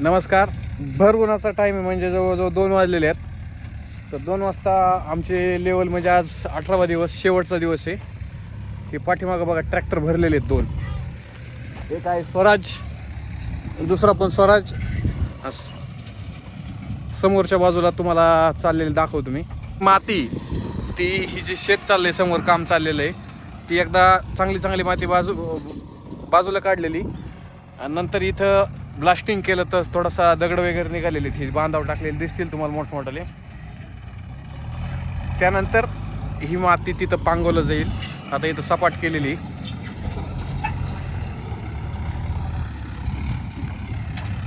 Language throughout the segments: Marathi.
नमस्कार. भर उन्हाचा टाईम आहे म्हणजे जवळजवळ दोन वाजलेले आहेत. तर दोन वाजता आमचे लेवल म्हणजे आज अठरावा दिवस शेवटचा दिवस आहे. हे पाठीमागं बघा ट्रॅक्टर भरलेले आहेत दोन. एक आहे स्वराज दुसरा पण स्वराज. अस. समोरच्या बाजूला तुम्हाला चाललेले दाखवतो मी. माती ती ही जी शेत चाललंय समोर काम चाललेलं आहे ती एकदा चांगली चांगली माती बाजू बाजूला काढलेली. आणि नंतर इथं ब्लास्टिंग केलं तर थोडासा दगड वगैरे निघालेले ही बांधाव टाकलेले दिसतील तुम्हाला मोठमोठाले. त्यानंतर ही माती तिथं पांगवलं जाईल. आता इथं सपाट केलेली.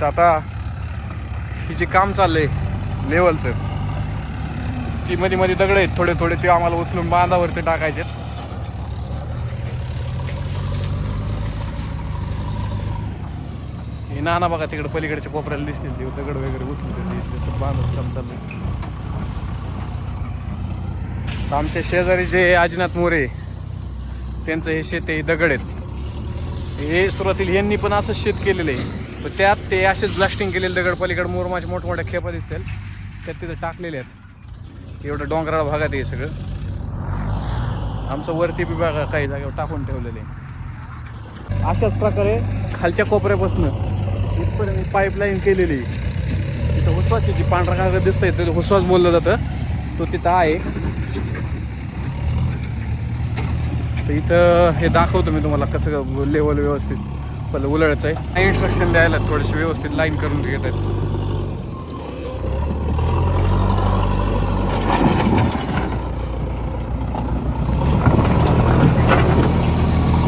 तर आता ही जे काम चाललंय लेवलचं ती मध्ये मध्ये दगड आहेत थोडे थोडे ते आम्हाला उचलून बांधावरती टाकायचे हे नाना बघा तिकडे पलीकडच्या कोपऱ्याला दिसतील ते. दगड वगैरे उचलून देते काम चाललंय आमच्या शेजारी जे आजीनाथ मोरे त्यांचं हे शेत आहे हे दगड आहेत. हे सुरुवातीला यांनी पण असंच शेत केलेलं आहे. पण त्यात ते असेच ब्लास्टिंग केलेले दगड पलीकडे. मोरमाचे मोठमोठ्या खेपा दिसतील. त्यात तिथं टाकलेले आहेत. एवढं डोंगराळ भागात आहे हे सगळं. आमचं वरती बी बघा काही जागेवर टाकून ठेवलेले आहे. अशाच प्रकारे खालच्या कोपऱ्यापासून इथपर्यंत पाईपलाईन केलेली. आहे. तिथं जी पांढरा कागद आहे तिथं हुसवास बोललं जातं. तो तिथं आहे. तर इथं हे दाखवतो मी तुम्हाला कसं लेवल व्यवस्थित. पहिलं उलळायचं आहे. इन्स्ट्रक्शन द्यायला थोडेसे व्यवस्थित लाईन करून घेत आहेत.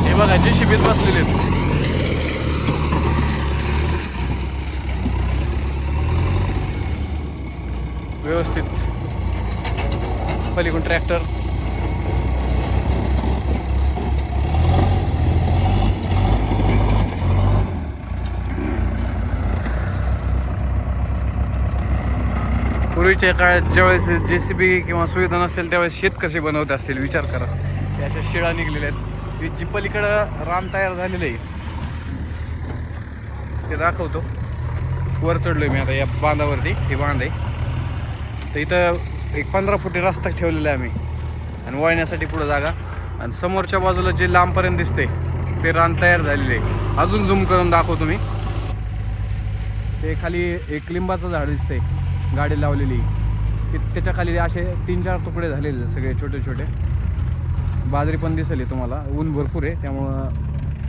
हे बघा जे शिबीत बसलेले आहेत. व्यवस्थित. पलीकडून ट्रॅक्टर. पूर्वीच्या काळात ज्यावेळेस जे सी बी किंवा सुविधा नसेल त्यावेळेस शेत कसे बनवत असतील विचार करा. त्या अशा शिळा निघलेल्या आहेत. जी पलीकडं रान तयार झालेलं आहे ते दाखवतो. वर चढलो मी आता या बांधावरती हे बांध आहे. तर इथं एक पंधरा फुटी रस्ता ठेवलेला आहे आम्ही. आणि वळण्यासाठी पुढं जागा. आणि समोरच्या बाजूला जे लांबपर्यंत दिसते ते रान तयार झालेले आहे. अजून झूम करून दाखवतो मी. ते खाली एक लिंबाचं झाड दिसते गाडी लावलेली. की त्याच्याखाली असे तीन चार तुकडे झालेले सगळे छोटे छोटे. बाजरी पण दिसली तुम्हाला. ऊन भरपूर आहे त्यामुळं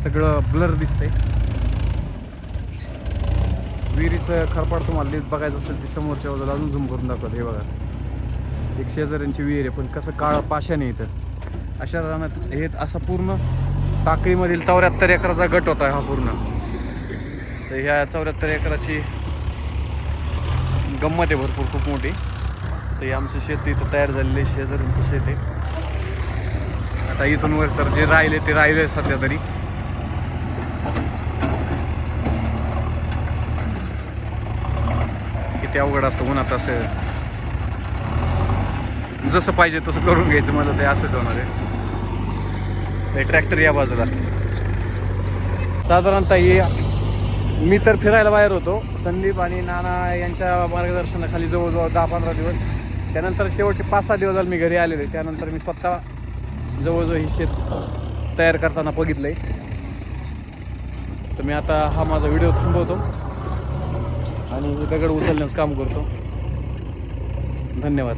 सगळं ब्लर दिसतंय. विहिरीचं खरपाड तुम्हाला लिस्ट बघायचं असेल ती समोरच्या बाजूला अजून झूम करून दाखवत हे बघा. एक शेजाऱ्यांची विहीर आहे पण कसं काळं पाशाने इथं. अशा रानात हे असा पूर्ण टाकळीमधील चौऱ्याहत्तर एकराचा गट होता हा पूर्ण. तर ह्या चौऱ्याहत्तर एकराची गंमत आहे भरपूर खूप मोठी. तर हे आमचं शेत इथं तयार झालेलं आहे शेजाऱ्यांचं शेत आहे. आता इथून वर सर जे राहिले ते राहिले सध्या तरी. ते अवघड असतं उन्हात असं. जसं पाहिजे तसं करून घ्यायचं मला ते असंच होणार आहे. ट्रॅक्टर या बाजूला. साधारणतः ही मी तर फिरायला बाहेर होतो. संदीप आणि नाना यांच्या मार्गदर्शनाखाली जवळजवळ दहा पंधरा दिवस. त्यानंतर शेवटचे पाच सहा दिवस मी घरी आलेले त्यानंतर मी स्वतः जवळजवळ ही शेत तयार करताना बघितलं आहे तर मी आता हा माझा व्हिडिओ थांबवतो. आणि हे दगड उचलण्याचं काम करतो. धन्यवाद.